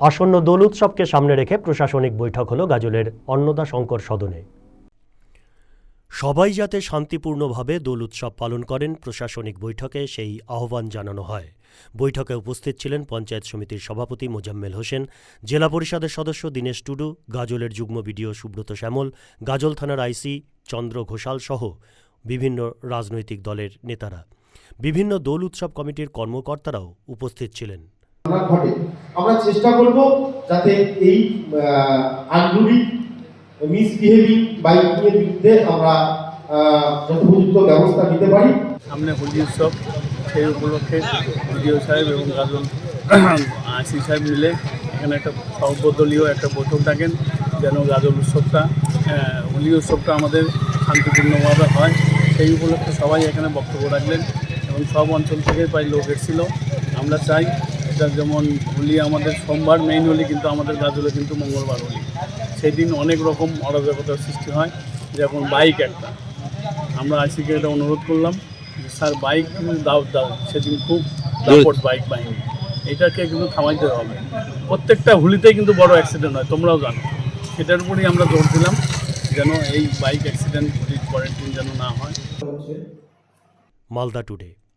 আসন্ন দোল উৎসবকে সামনে রেখে প্রশাসনিক বৈঠক হল গাজলের অন্নদা শঙ্কর সদনে। সবাই যাতে শান্তিপূর্ণভাবে দোল উৎসব পালন করেন, প্রশাসনিক বৈঠকে সেই আহ্বান জানানো হয়। বৈঠকে উপস্থিত ছিলেন পঞ্চায়েত সমিতির সভাপতি মোজাম্মেল হোসেন, জেলা পরিষদের সদস্য দীনেশ টুডু, গাজলের যুগ্ম বিডিও সুব্রত শ্যামল, গাজল থানার আইসি চন্দ্র ঘোষাল সহ বিভিন্ন রাজনৈতিক দলের নেতারা। বিভিন্ন দোল উৎসব কমিটির কর্মকর্তারাও উপস্থিত ছিলেন। ঘটে। আমরা চেষ্টা করব যাতে এই আনরুলি মিসবিহেভিং বাইকের বিরুদ্ধে আমরা যথোপযুক্ত ব্যবস্থা নিতে পারি। সামনে হোলি উৎসব, সেই উপলক্ষে বিডিও সাহেব এবং গাজন আশি সাহেব মিলে এখানে একটা সর্বদলীয় একটা বৈঠক ডাকেন, যেন গাজল উৎসবটা হোলি উৎসবটা আমাদের শান্তিপূর্ণভাবে হয়। সেই উপলক্ষে সবাই এখানে বক্তব্য রাখলেন এবং সব অঞ্চল থেকে প্রায় লোক এসেছিল। আমরা চাই এটা যেমন হোলি আমাদের সোমবার মেইন হোলি, কিন্তু আমাদের গাজলে কিন্তু মঙ্গলবার হোলি। সেই দিন অনেক রকম অরাজকতার সৃষ্টি হয় যেমন বাইক একটা। আমরা আইসিকে এটা অনুরোধ করলাম স্যার বাইক কিন্তু দাও দাও। সেদিন খুব দাপট বাইক বাহিনী। এটাকে কিন্তু থামাইতে হবে। প্রত্যেকটা হুলিতেই কিন্তু বড় অ্যাক্সিডেন্ট হয়, তোমরাও জানো। সেটার উপরেই আমরা জোর দিলাম যেন এই বাইক অ্যাক্সিডেন্ট পরের দিন যেন না হয়। মালদা টুডে